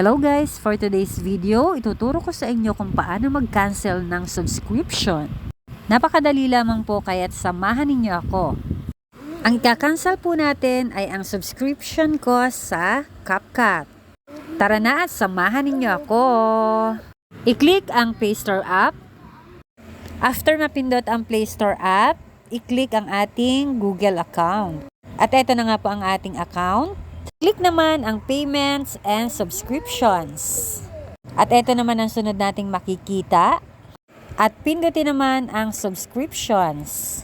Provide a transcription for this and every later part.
Hello guys! For today's video, ituturo ko sa inyo kung paano mag-cancel ng subscription. Napakadali lamang po kaya't samahan ninyo ako. Ang ika-cancel po natin ay ang subscription ko sa CapCut. Tara na at samahan ninyo ako. I-click ang Play Store app. After mapindot ang Play Store app, i-click ang ating Google account. At ito na nga po ang ating account. Click naman ang payments and subscriptions. At ito naman ang sunod nating makikita. At pindutin naman ang subscriptions.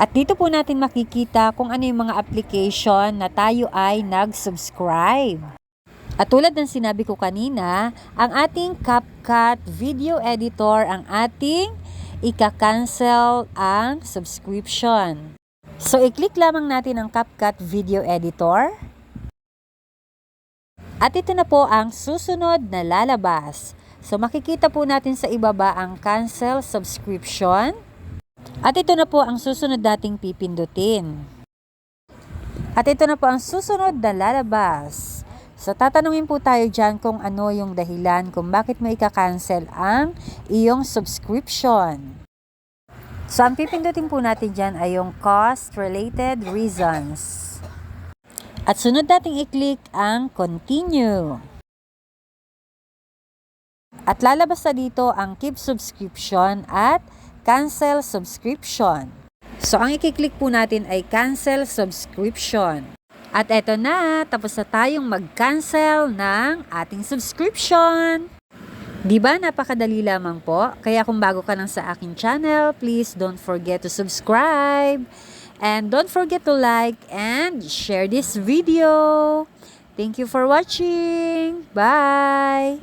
At dito po natin makikita kung ano yung mga application na tayo ay nag-subscribe. At tulad ng sinabi ko kanina, ang ating CapCut video editor ang ating ika-cancel ang subscription. So, i-click lamang natin ang CapCut Video Editor. At ito na po ang susunod na lalabas. So, makikita po natin sa ibaba ang cancel subscription. At ito na po ang susunod nating pipindutin. At ito na po ang susunod na lalabas. So, tatanungin po tayo dyan kung ano yung dahilan kung bakit mo ika-cancel ang iyong subscription. So, ang pipindutin po natin dyan ay yung cost-related reasons. At sunod nating i-click ang continue. At lalabas na dito ang keep subscription at cancel subscription. So, ang i-click po natin ay cancel subscription. At eto na, tapos na tayong mag-cancel ng ating subscription. Di ba napakadali lamang po? Kaya kung bago ka lang sa aking channel, please don't forget to subscribe. And don't forget to like and share this video. Thank you for watching. Bye!